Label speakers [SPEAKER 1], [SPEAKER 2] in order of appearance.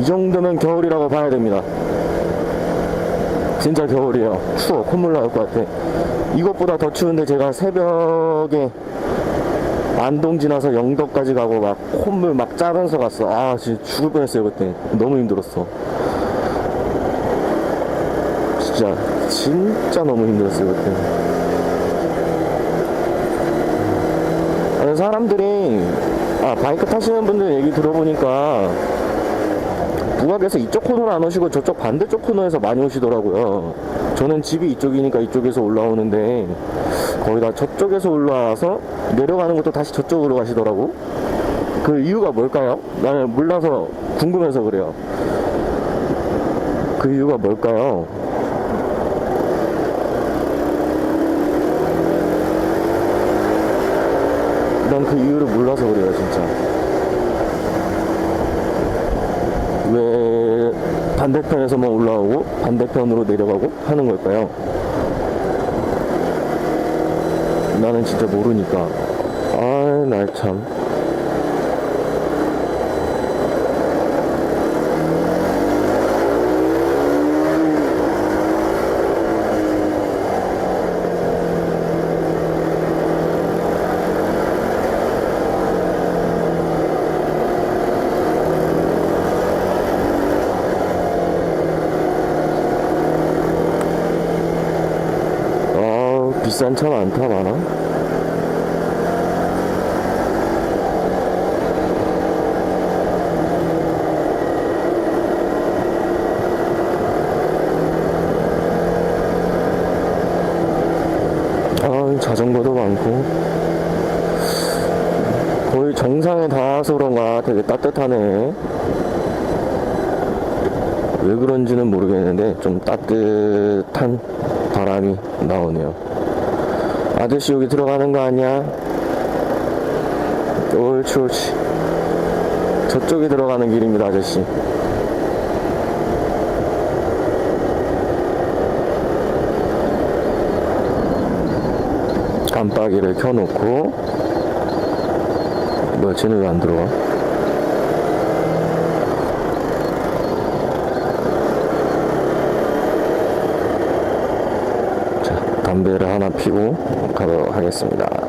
[SPEAKER 1] 이 정도면 겨울이라고 봐야 됩니다. 진짜 겨울이에요. 추워. 콧물 나올 것 같아. 이것보다 더 추운데 제가 새벽에 안동 지나서 영덕까지 가고 막 콧물 막 짜면서 갔어. 아, 진짜 죽을 뻔했어요, 그때. 너무 힘들었어. 진짜, 진짜 너무 힘들었어요, 그때. 사람들이, 아, 바이크 타시는 분들 얘기 들어보니까, 부각에서 이쪽 코너로 안 오시고 저쪽 반대쪽 코너에서 많이 오시더라고요. 저는 집이 이쪽이니까 이쪽에서 올라오는데 거의 다 저쪽에서 올라와서 내려가는 것도 다시 저쪽으로 가시더라고. 그 이유가 뭘까요? 나는 몰라서 궁금해서 그래요. 그 이유가 뭘까요? 난 그 이유를 몰라서 그래요, 진짜. 왜 반대편에서만 올라오고 반대편으로 내려가고 하는 걸까요? 나는 진짜 모르니까. 아, 날 참. 아, 비싼 차 많다, 많아. 아, 자전거도 많고. 거의 정상에 닿아서 그런가 되게 따뜻하네. 왜 그런지는 모르겠는데 좀 따뜻한 바람이 나오네요. 아저씨 여기 들어가는 거 아니야? 옳지 옳지. 저쪽에 들어가는 길입니다 아저씨. 깜빡이를 켜놓고 뭐야 쟤는 왜 안 들어와? 자, 담배를 하나 피고 가도록 하겠습니다.